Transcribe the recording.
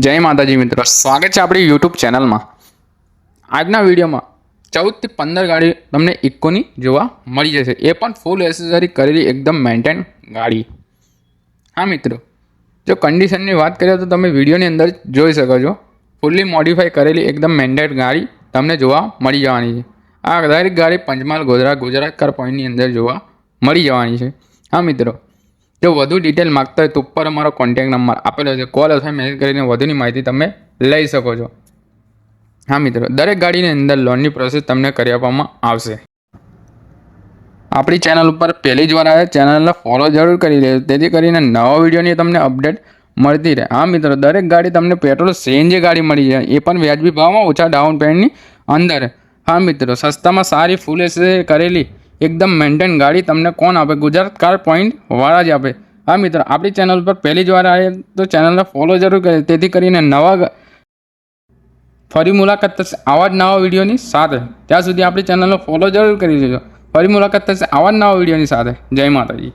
જય માતાજી મિત્રો. સ્વાગત છે આપણી યુટ્યુબ ચેનલમાં. આજના વિડીયોમાં ચૌદથી પંદર ગાડી તમને ઇકોની જોવા મળી જશે. એ પણ ફૂલ એસેસરી કરેલી એકદમ મેન્ટેન ગાડી. હા મિત્રો, જો કન્ડિશનની વાત કરીએ તો તમે વિડીયોની અંદર જોઈ શકો છો. ફૂલ્લી મોડિફાઈ કરેલી એકદમ મેન્ટેન ગાડી તમને જોવા મળી જવાની છે. આ દરેક ગાડી પંચમહાલ ગોધરા, ગુજરાત કાર પોઈન્ટની અંદર જોવા મળી જવાની છે. હા મિત્રો જો વધુ ડિટેલ માગતા હોય તો ઉપર અમારો કોન્ટેક નંબર આપેલો છે. કોલ અથવા મેસેજ કરીને વધુની માહિતી તમે લઈ શકો છો. હા, મિત્રો. દરેક ગાડીની અંદર લોનની પ્રોસેસ તમને કરી આપવામાં આવશે. આપણી ચેનલ ઉપર પહેલી જ વાર આવે ચેનલને ફોલો જરૂર કરી લેજો. તેથી કરીને નવા વિડીયોની તમને અપડેટ મળતી રહે. હા, મિત્રો. દરેક ગાડી તમને પેટ્રોલ સીએનજી ગાડી મળી જાય. એ પણ વ્યાજબી ભાવમાં ઓછા ડાઉન પેમેન્ટની અંદર. હા, મિત્રો. સસ્તામાં સારી ફૂલ એસે કરેલી એકદમ મેન્ટેન ગાડી તમને કોણ આપે? ગુજરાત કાર પોઈન્ટ વાળા જ આપે. હા મિત્રો, આપણી ચેનલ પર પહેલી જ વાર આવે તો ચેનલને ફોલો જરૂર કરે તેથી કરીને નવા ફરી મુલાકાત થશે આવા જ નવા વિડીયોની સાથે. ત્યાં સુધી આપણી ચેનલને ફોલો જરૂર કરી દેજો. ફરી મુલાકાત થશે આવા જ નવા વિડીયોની સાથે. જય માતાજી.